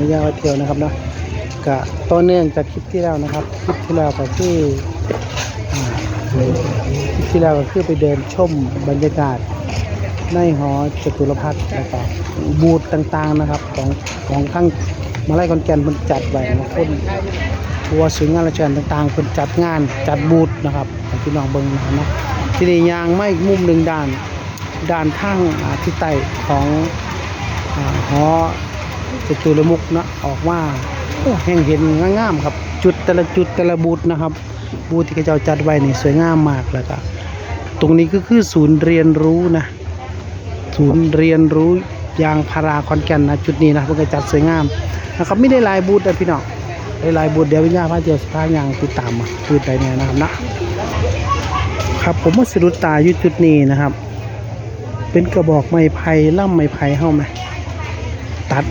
วิญญาเที่ยวนะครับเนาะกะต่อเนื่องจากคลิปที่แล้วนะครับคลิปที่แล้วก็คือคลิปที่แล้วก็คือไปเดินชมบรรยากาศในหอจตุรพัฒน์แล้วก็บูธต่างๆนะครับของของทั้งมาไล่คอนแกนมันจัดไว้นะคนทัวร์สื่องานราชการต่างๆเป็นจัดงานจัดบูธนะครับพี่น้องเบิ่งนะนะที่นี้ยางไม่มุมหนึ่งด้านด้านข้างอ่าที่ใต้ของหอ จตุรมุกนะออกมาโอ้แห่งเห็นงามๆครับ จุดแต่ละจุดแต่ละบูธนะครับ บูธที่เจ้าจัดไว้นี่สวยงามมากแล้วก็ตรงนี้ก็คือศูนย์เรียนรู้นะ ศูนย์เรียนรู้ยางพาราคอนแก่นนะจุดนี้นะเพิ่นก็จัดสวยงามนะครับไม่ได้ลายบูธนะพี่น้องได้ลายบูธเดี๋ยววิญญาณพระเจ้าสภายางติดตามมาบูธใดเนี่ยนะครับนะครับผมว่าสะดุดตาอยู่จุดนี้นะครับ เป็นกระบอกไม้ไผ่ล่ำไม้ไผ่เข้าไหมตัด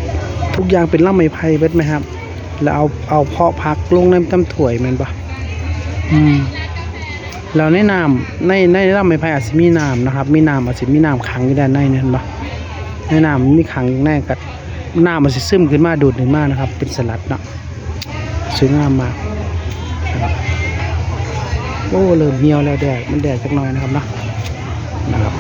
ทุกอย่างเป็นล่ำไม้ไผ่เบ็ดไหมครับ แล้วเอาเอาเพาะพักลงในตำถ่วยแมันปะอืมแล้วในน้ำในในล่ำไม้ไผ่อาจจะมีน้ำนะครับ มีน้ำอาจจะมีน้ำขังอยู่ด้านในเนี่ยเห็นปะในน้ำมันมีขังอยู่แน่กับน้ำมันจะซึมขึ้นมาดูดขึ้นมานะครับ เป็นสลัดเนาะสวยงามมากโอ้เริ่มเหี่ยวแล้วแดดมันแดดสักหน่อยนะครับเนาะนะครับ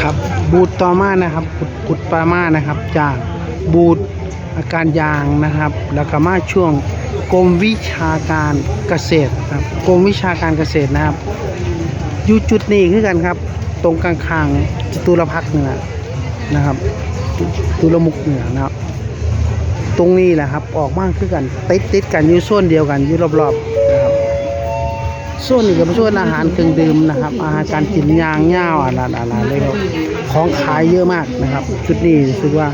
ครั บบูธต่อมานะครับกุดกุดปรามานะครับ จากบูธอาการยางนะครับ แล้วก็มาช่วงกรมวิชาการเกษตรครับกรมวิชาการเกษตรนะครับอยู่จุดนี้คือกันครับ ตรงกลางๆจตุรพักษ์เหนือนะครับตุรมุกเหนือนะครับ ตรงนี้แหละครับออกมากคือกันติดติดกันอยู่โซนเดียวกันอยู่รอบๆนะครับ ส่วนนี้ก็เป็นส่วนอาหารเครื่องดื่มนะครับ อาหารการกินย่างย่าวอะไรอะไรเลยครับของขายเยอะมากนะครับ จุดนี้รู้สึกว่า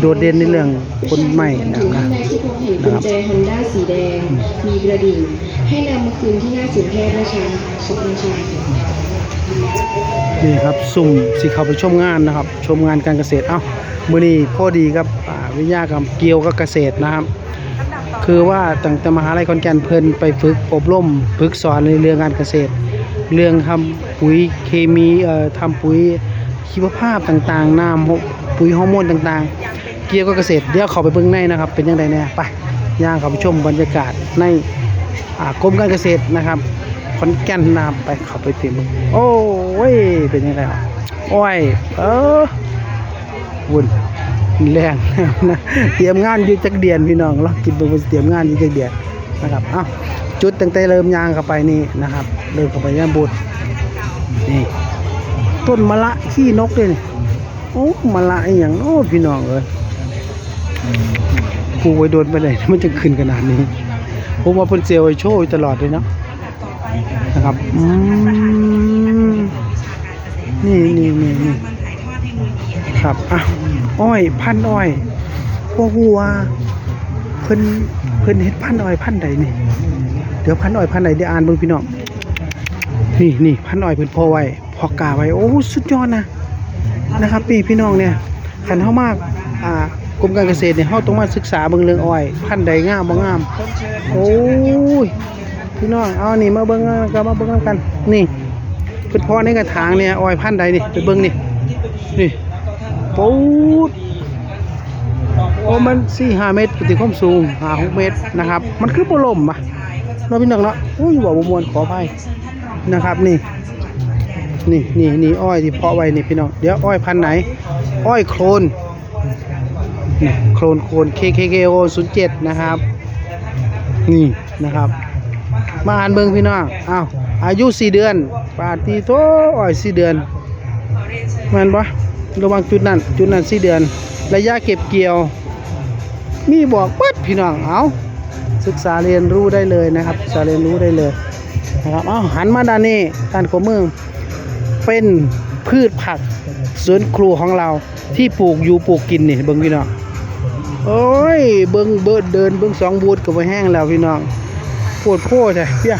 โดดเด่นในเรื่องคนใหม่นะถึงนะแม่ที่พบเห็นกุญแจฮอนด้าสีแดงมีกระดิ่งให้นำมาคืนที่หน้าศูนย์แพทย์ราชาสุขราชานี่ครับสุ่มสิเข้าไปชมงานนะครับ ชมงานการเกษตรเอ้ามื้อนี้พอดีครับอ่าวิทยากรรมเกี่ยวกับเกษตรนะครับ คือว่าตั้งแต่มหาลัยขอนแก่นเพิ่นไปฝึกอบรมฝึกสอนในเรื่องการเกษตร เรื่องทำปุ๋ยเคมีเอ่อทำปุ๋ยชีวภาพต่างๆน้ำปุ๋ยฮอร์โมนต่างๆ เกี่ยวกับเกษตรเดี๋ยวเขาไปเบิ่งในนะครับ เป็นยังไงแน่ไปย่างเขาไปชมบรรยากาศในอ่ากรมการเกษตรนะครับขอนแก่นนามไปเขาไปเต็มโอ้ยเป็นยังไงอะโอ้ยเออวุ่น แรงนะเตรียมงานอยู่จักเดือนพี่น้องเรากินบิ่งว่าสิเตรียมงานอยู่จักเดือนนะครับอ้าวจุดตั้งแต่เริ่มยางเข้าไปนี่นะครับเริ่มเข้าไปย่างบุตรนี่ต้นมะละขี้นกเลยนี่โอ้มะละอย่างโอ้พี่น้องเอ้ยปูไว้โดนไปเลยมันจะขึ้นขนาดนี้ผมว่าเพิ่นเซลไว้โชว์ตลอดเลยเนาะนะครับอืมนี่นี่นี่นี่ ครับอะอ้อยพันอ้อยพวกหัวเพิ่นเพิ่นเฮ็ดพันอ้อยพันใดนี่ เดี๋ยวพันอ้อยพันใดเดี๋ยวอ่านเบิ่งพี่น้องนี่นี่พันอ้อยเพิ่นพอไว้พอกาไว้โอ้สุดยอดนะนะครับพี่พี่น้องเนี่ยขันเฮามากอ่ากรมการเกษตรเนี่ยเฮาต้องมาศึกษาเบิ่งเรื่องอ้อย พันใดงามบ่งามโอ้ยพี่น้องเอานี่มาเบิ่งกันมาเบิ่งกันนี่เพิ่นพาะในกระถางเนี่ยอ้อยพันใดนี่ไปเบิ่งนี่ นี่ปูดโอ้มัน4-5เมตรปฏิความสูง5-6เมตรนะครับ มันคือบ่ล่มอะเนาพี่น้องเนาะโอ้ยบ่บมวนขออภัยนะครับนี่ นี่นี่นี่อ้อยที่เพาะไว้นี่พี่น้องเดี๋ยวอ้อยพันไหน อ้อยโคลนโคลนโคลน KKKO 07 นะครับ นี่นะครับ มาอ่านเบิ่งพี่น้องอ้าวอายุ 4 เดือนปาตีโตอ้อย 4 เดือน มันปะระวังจุดนั้นจุดนั้น4เดือน ระยะเก็บเกี่ยว มีบอกปัดพี่น้องเอาศึกษาเรียนรู้ได้เลยนะครับศึกษาเรียนรู้ได้เลยนะครับเอาหันมาด้านนี้ด้านขวามือเป็นพืชผักสวนครัวของเราที่ปลูกอยู่ปลูกกินนี่เบิ่งพี่น้องโอ้ยเบิ่งเบิดเดินเบิ่งสองบูธก็ไปแห้งแล้วพี่น้องปวดโพดใช่เพี้ย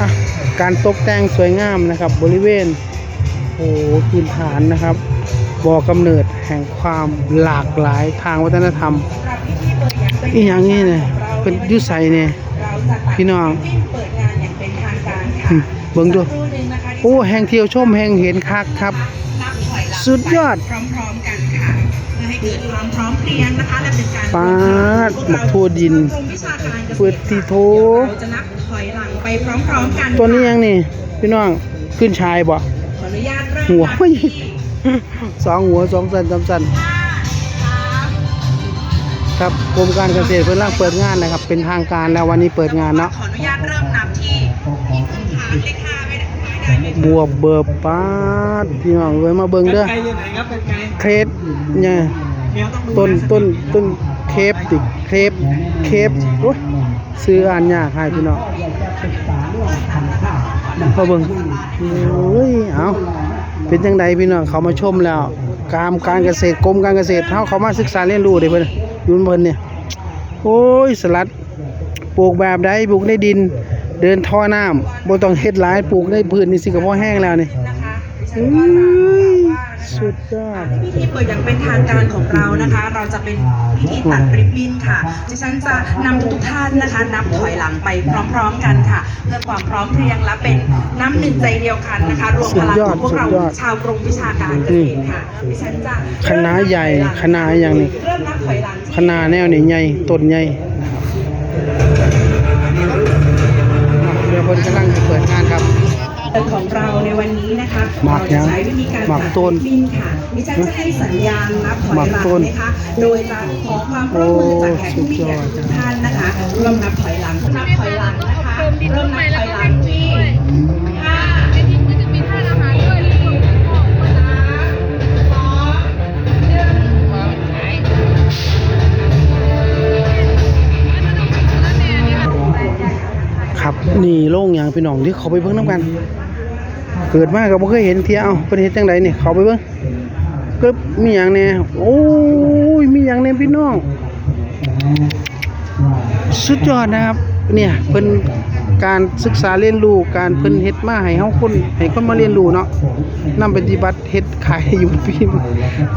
อะการตกแต่งสวยงามนะครับบริเวณ โอ้พื้นฐานนะครับบ่อกำเนิดแห่งความหลากหลายทางวัฒนธรรมอีอย่างนี้เนี่ยเป็นอยุใสเนี่ยพี่น้องเปิดงานอย่างเป็นทางการอืค่ะมเบิ่งดูโอ้แห่งเที่ยวชมแห่งเห็นคักครับ สุดยอดพร้อมๆกันค่ะเพื่อให้เกิดความพร้อมเพรียงนะคะและเป็นการปาดหมักทั่วดินกรมวิชาการเกษตรเปิดที่โถเราจะนับถอยหลังไปพร้อมๆกันตัวนี้ยังนี่พี่น้องขึ้นชายบ่ หัวนับไม่ที่สองหัวสองสันสามสันครับกรมการเกษตรเพิ่นร่างเปิดงานนะครับ เป็นทางการแล้ววันนี้เปิดงานเนาะขออนุญาตเริ่มนับที่ที่คุณฐานเลขห้าไม่ได้ไม่ได้เลยบวบเบิบปาดพี่น้องเว้ยมาเบิ่งเด้อไกลอยู่ไหนครับเป็นไกลเครปเนี่ยเดี๋ยวต้องดูต้นต้นต้นเคปติเครปเคปโอ้ยซื้ออ่านยากให้พี่น้องพอเบิ่งโอ้ยเอา เป็นจังใดพี่น้องเขามาชมแล้วการการเกษตรกรมการเกษตรเฮาเขามาศึกษาเรียนรู้เด้เพิ่นอยุ่นเพิ่นเนี่ยโอ้ยสลัดปลูกแบบใดปลูกในดิน เดินท่อน้ำบ่ต้องเฮ็ดหลายปลูกในพื้นนี่สิก็พอแห้งแล้วนี่ นะคะดิฉัเอ้นว่าจะยว่าสุดยอดพิธีเปิดอย่างเป็นทางการของเรานะคะ เราจะเป็นพิธีตัดริบบิ้นค่ะ ดิฉันจะนำทุกๆท่านนะคะ นับถอยหลังไปพร้อมๆกันค่ะ เพื่อความพร้อมเพรียงและเป็นน้ำหนึ่งใจเดียวกันนะคะ รวมพลังของพวกเราสุดยอดชาวกรมวิชาการเกษตรค่ะ ดิฉันจะคณะใหญ่คณะอย่างนี้เริ่มนับถอยหลังที่คณะแนวนี่ใหญ่ต้นใหญ่เดี๋ยวเพิ่นกำลังจะเปิดงานครับ ของเราในวันนี้นะคะหมักเรายัจะงใช้วิธีการหมักตัดต้นริบบิ้นค่ะดิฉันจะให้สัญญาณนับถอยหหมัลักงต้นนะคะโดยจะขอความร่วมมือจากแขกผู้มีเกียรติทุกท่านนะคะร่วมนับถอยหลังนับถอยหลังนะคะเริ่มนับถอยหลังที่ห้าในทีมก็จะมีท่านอาหารด้วยที่ผมบอกว่าสามสองหนึ่งครับนี่โล่งอย่างพี่น้องที่เขาไปเบิ่งน้ำกัน เกิดมาก็บ่เคยเห็นเที่ยเอาเพิ่นเฮ็ดจังไดนี่เขาไปเบิ่งกึบมีหยังแน่โอ้ยมีหยังแน่พี่น้อง สุดยอดนะครับ เนี่ยเพิ่นการศึกษาเรียนรู้การเพิ่นเฮ็ดมาให้เฮาคนให้คนมาเรียนรู้เนาะนำปฏิบัติเฮ็ดขายอยู่พิม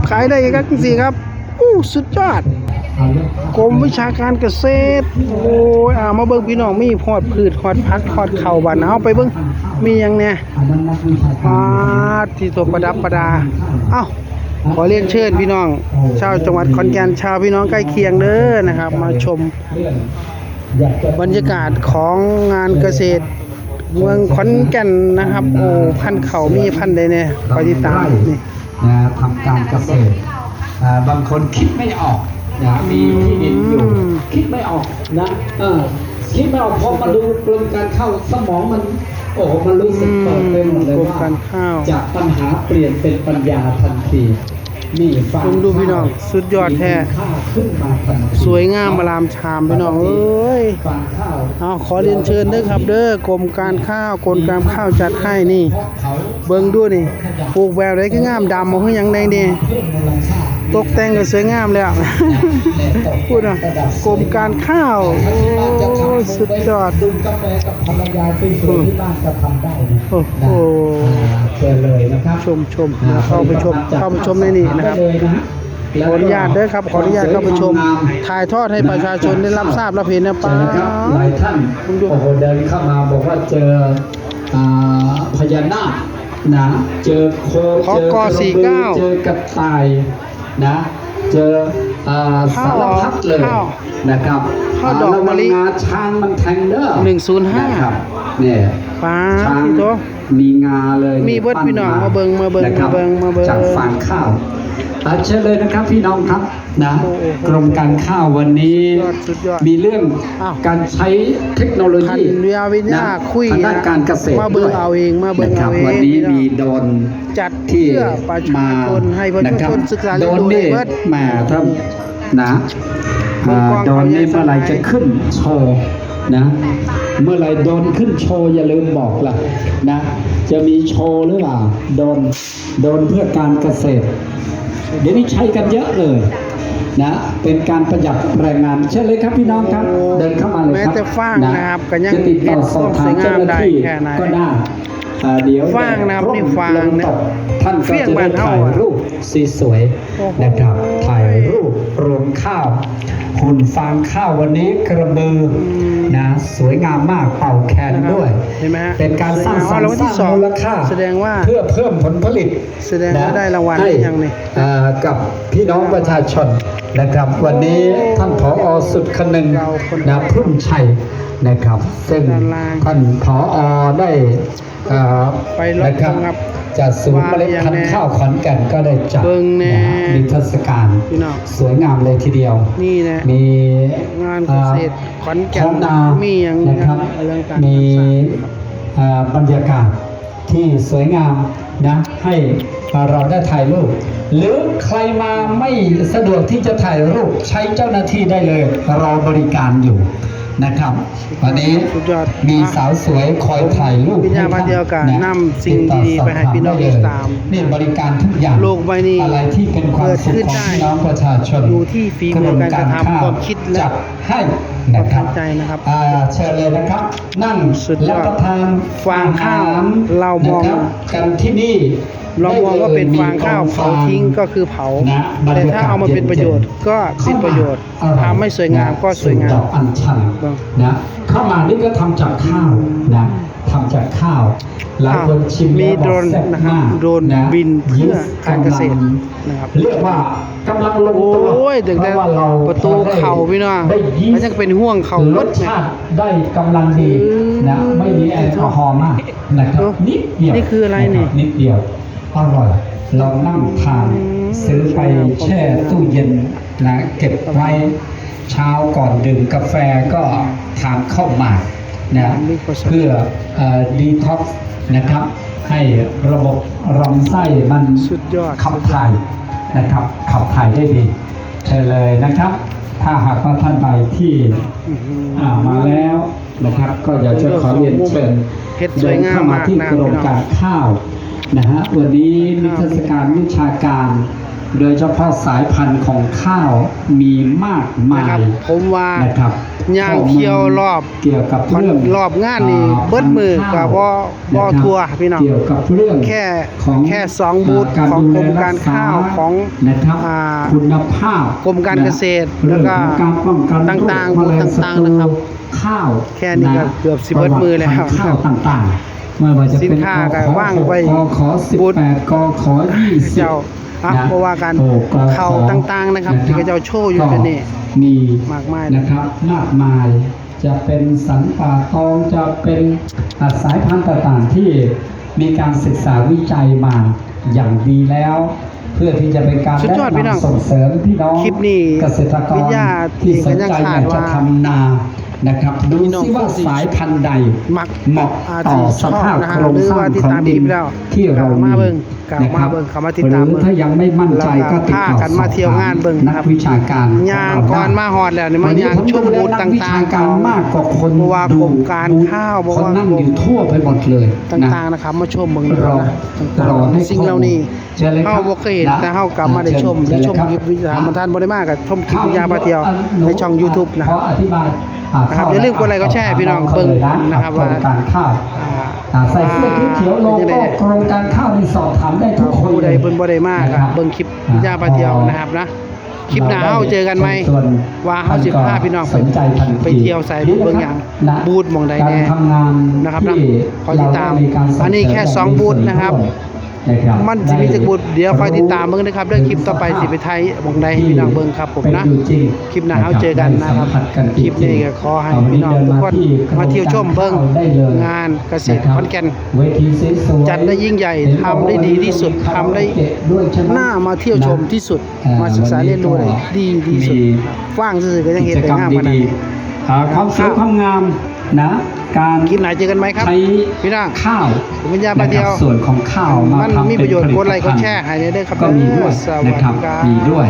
ขายได้ครับจังซี่ครับอู้สุดยอดกรมวิชาการเกษตร โอ้ยอ่ามาเบิ่งพี่น้องมีฮอดพืชฮอดผักฮอดข้าวบ้านเฮาไปเบิ่ง มีหยังแหน่ปาดที่ตัวประดับประดา เอ้า ขอเรียนเชิญพี่น้อง ชาวจังหวัดขอนแก่นชาวพี่น้องใกล้เคียงเด้อนะครับ มาชม บรรยากาศของงานเกษตร เมืองขอนแก่นนะครับ โอ้พันธุ์เขามีพันธุ์ใดเนี่ยคอยติดตามนี่นะทำการเกษตรอ่าบางคนคิดไม่ออกนะมีที่ดินอยู่อืมคิดไม่ออกนะเออ คิดไม่ออกพอมาดูกรมการเข้าสมองมัน โอ้โหมันรู้สึกเปิดไปหมดเลยกรมว่าการข้าวจากปัญหาเปลี่ยนเป็นปัญญาทันทีนี่ฟังผมดูพี่น้องสุดยอดแท้ข้าวขึ้นมาทันทีสวยงามมาลามชามพี่น้องเอ้ยฟังข้าวเอาขอเรียนเชิญเด้อครับ เด้อกรมการข้าวกรมการข้าวจัดให้นี่เขาเบิ่งดูนี่ปลูกแบบไหนก็งามดำบ่คือหยังใดนี่เพิ่มมูลค่า ตกแต่งก็สวยงามแล้วพูดนะกรมการข้าวโอ้สุดยอดดื่มกาแฟกับภรรยาที่สวนที่บ้านจะทำได้นะโอ้โหอ่าเชิญเลยนะครับชมชมนะเข้าไปชมเข้าไปชมในนี่นะครับได้เลยนะฮะขออนุญาตเด้อครับขออนุญาตเข้าไปชม ถ่ายทอดให้ประชาชนได้รับทราบรับเห็นนะเชิป้าญนะครับหลายท่านคุณดูโอ้โหเดินเข้ามาบอกว่าเจออ่าพญานาคนะเจอโคขอเจอกอระสี่บือเก้าเจอกระต่าย นะเจออ่าข้าสาวรพัดเลยข้าวนะครับข้าวดอกมะลิระวังงาช้างมันแทงเด้อหนึ่งศูนย์ห้านะครับเนี่ยป้าช้างพี่โต มีงาเลยมีเบิดปั้พี่น้องมาเบิ่งมาเบิ่งนะครับมาเบิ่งมาเบิ่งจากฟางข้าวอะเชิญเลยนะครับพี่น้องครับนะโอ้โหกรมการข้าววันนี้สุดยอดสุดยอดมีเรื่องอ้าวการใช้เทคโนโลคันยีวิยาวิญญานะคุยทางด้านการเกษตรมาเบิ่งด้วยเอาเองมาเบิ่งนะครัเอาบเองวันนี้พี่น้องมีโดรนจัดที่เพื่อประชาชนให้ประชาชนศึกษาเรีโดยนรนรู้นี่ได้เบิดแหมท่านนะมุมอ่ากล้องโดรนนี่เขาเมื่อไหรแยกสายจะขึ้นโชว์ นะ เมื่อไหรโดรนขึ้นโชว์อย่าลืมบอกล่ะนะ จะมีโชว์หรือเปล่าโดรนโดรนเพื่อการเกษตร เดี๋ยวนี้ใช้กันเยอะเลยนะเป็นการประหยัดแรงงานเชิญเลยครับพี่น้องครับ เดินเข้ามาเลยครับแม้แต่ฟางนะครับก็ยังจะติดต่อสอบถามเจ้าหน้าที่เห็นความสวยงามได้แค่ไหนก็ได้อ่าเดี๋ยวฟางนะครับแดดนี่ฟางลมนะตกท่านเฟี้ก็ยงจะบ้าได้นเฮาถ่ายอะรูปสีสวยโอ้โหนะครับ ถ่ายรูปรวงข้าว หุ่นฟางข้าววันนี้กระบืออนะสวยงามมากเป่าแคนนะครับด้วยเห็นไหมฮะเป็นการสร้างสรรเอารางค์วัลสที่ร้างสองมูลค่าแสดงว่าเพื่อเพิ่มผลผลิต แสดงว่าได้รางวัลให้หรือยังนี่อ่ากับพี่น้องประชาชนนะครับ วันนี้ท่านผอสุดคนึงเราคนนะพุ่มชัยนะครับ ซึ่งด้านล่างท่านผอได้อ่าไปรถนะครับ ครับจัดศูนย์เมล็ดพันธุ์ข้าวขอนแก่นก็ได้จัดเบิ่งแน่ะนิทรรศการพี่น้องสวยงามเลยทีเดียว นี่นะมีงานเกษตรขอนแก่นท้องนามีอย่างนะครับเรื่องการมีครับอ่าบรรยากาศที่สวยงามนะให้เราได้ถ่ายรูป หรือใครมาไม่สะดวกที่จะถ่ายรูปใช้เจ้าหน้าที่ได้เลยรอบริการอยู่ นะครับ วันนี้สุดยอดมีสาวสวยคอยถ่ายรูปวิญญาณมาเดียวกันให้ท่นำสิ่งติต่อดีๆไปให้พี่น้องสบถมได้เลยตามนี่บริการทุกอย่างโลกใบนี้อะไรที่เป็นความสุขเกิดขึ้นของได้พี่น้องประชาชนอยู่ที่ฝีมือการกระทำความคิดและจัดให้ นะครับความตั้งใจนะครับอ่าเชิญเลยนะครับ นั่งสุดยอดรับประทานฟางข้าวอหเรามองนะครับกันที่นี่เรามองว่าเป็นฟางข้าวได้ลยเผาทิ้งก็คือเผานะบรรแต่ยกศถ้าเอามาเป็นประโยชน์ก็เป็นประโยชน์เข้ามาทำให้สวยงามก็สวยงาดมอกอัญชันบ้างนะเข้ามานี่ก็ทำจากข้าวนะ ทำจากข้าวหลายคนชิมมีแล้วโดรนบอกแซ่บนะครับมากโดรนนะบินเพื่อ Yes การเกษตรำลังนะครับเรียกว่ากำลังลงโอตัว้ยถึงเพแต่ราะว่าเราประตูเข่าพี่น้องได้ยีสต์มันยังเป็นห่วงเข่ารรสถเนี่ยชาติได้กำลังดีนะอืมไม่มีแอลกอฮอล์มากนะครับเนอะนิดเดียวนี่คืออะไรนี่บนิดเดียวอร่อยเรานั่งทานอืมซื้อไปแช่ตู้เย็นนะเก็บไว้เช้าก่อนดื่มกาแฟก็ทานข้าวหมาก นะมีประสบเพื่อดีท็อกซ์นะครับ ให้ระบบลำไส้มันสุดยอดขับถ่ายนะครับ ขับถ่ายได้ดีเชิญเลยนะครับ ถ้าหากว่าท่านใดที่อื้อหืออ่ามาแล้วนะครับ ก็อยากจะขอเรียนเชิญเฮ็ดสวยงามเดินเข้ามาที่มากนะโครงการข้าวนะฮะวันนี้นิทรรศการวิชาการ โดยเฉพาะสายพันธุ์ของข้าวมีมากมานะครับยผมว่านะครับย่างเที่ยวรอบเกี่ยวกับเรื่องรอบงานนี่อ่เบิดมือกับบ่บ่นะครับทั่วพี่น้องเกี่ยวกับเรื่องแค่ของแค่สองบูธาของดูกรแลมการข้าวษของนะครับอ่าคุณภาพกรมการเกษตรเรื่องแล้วก็ของการป้องกันต่างๆโรคแมลต่างๆนะครับ ข้าวแค่นี้ก็เกือบสิบเบิดมือแล้วประติพันธุ์ข้าวต่างๆไม่ว่าจะเป็นสินค้าก็กขว่างไว้กขอสิบบูธแปดกขอยี่สิบเจ้า อะเพราะว่าการโอ้กขเข้าต่างๆนะครับ ที่เจ้าโชว์อยู่กันนี่มีมากมายนะครับมากมายจะเป็นสันป่าตองจะเป็นอ่าสายพันธุ์ต่างๆที่มีการศึกษาวิจัยมาอย่างดีแล้ว เพื่อที่จะเป็นการสุดยอดพี่น้องแนะนำส่งเสริมพี่น้องคลิปนี้เกษตรกรวิทยาที่สนใจเองก็ยังอคาดยากจะว่าทำนานะครับดูพี่น้องซิว่าสายพันธุ์ใดมักเหมาะอาจต่อจะสภาพชอบนะฮะโครงหรือสร้าว่างติดของตามดิคลินปแล้วที่เรากลับมามีเบิ่งกลับนะคมารับเบิ่งเข้ามาติดตามหรือเบิ่งถ้ายังไม่มั่นใจแล้วก็ก็ติดต่อพากันมาเที่ยวงานเบิ่งนัครักบวิชาการย่างขเรก่อนมาฮอดแล้วนี่มันวัย่างผมชมบูธดูแลนักวิต่าชางๆการมากกว่าคนเพราะว่าดูโครงการข้าวเพราะคนว่านั่งอยู่ทั่วไปหมดเลยตนะ่างๆนะครับมาชมเบิ่งนะครรับอนะต่างรอให้ๆสิ่งเหล่านี้เชิญเลยครับเฮาบ่เคยเห็นนะแต่เฮากลับมาได้ชมเชิได้ญชมเลยครับคลิปวิทยามันท่านบ่ได้มากกับชมคลิปวิทยาพาเที่ยวในช่อง YouTube นะคขรัอบอธิบายอ่า นะครับเข้อย่าลืมกดไลค์กดแชร์พี่น้องเบิ่งนะครับว่าโครงการข้าวอ่าอ่าใส่เสื้อเขียวๆโลเป็นจังโก้ได๋โครงการข้าวนี่สอบถามได้ทุกคนผู้ใดเพิ่นบ่ได้มากนะเบิ่งคลิปวิทยาพาเที่ยวนะครับนะคลิปหน้าเฮาเจอกันไหมส่วนว่าเฮาสิพาพี่น้องไปสนใจทันทีไปเที่ยวใส่เบิ่งอย่างนะบูธหม้องใดแน่การทำงานนะครับนะที่คอยติดตามเรการส่งอันนี้แค่สองบูธนะครับนะครับ มันสิมีจักบุตรเดี๋ยวคอยติดตามเบิ่งนะครับเรื่องคลิปต่อไปสิไปไทยหม่องใดให้พี่น้องเบิ่งครับผมนะเป็อยู่จริงคลิปหน้าเฮาเจอกันนะครับได้สัมผัสกันจคริงๆลิปนี้ก็ขอให้เาพี่น้องทุกคนเดิมาเที่ยวชมเบิ่งได้เลยงานเกษตรนะครับขอนแก่นเวทีสวยๆจัดได้ยิ่งใหญ่เนบอกทำได้ดีที่สุดว่าทำได้ด้วยใช่ไหมน่ามาเที่ยวชมที่สุดอ่มาศึกษาเรียนรู้ได้ดีที่สุดมีว่างซื่อๆก็ยังเห็นกิจได้กรรมงามขนาดดีนี้ๆอ่าความสวยความงาม นะการคลิปไหนเจอกันไหมครับใช้พี่น้องข้าวผมวิญญาณมาเดียวนะครับส่วนของข้าวมามันทำมีเป็ประโยชน์ผลิตกดไลค์กดภัณฑ์แชร์ให้ได้ด้วยครับก็มีด้วยสวัสดีนะครับครับมีด้วย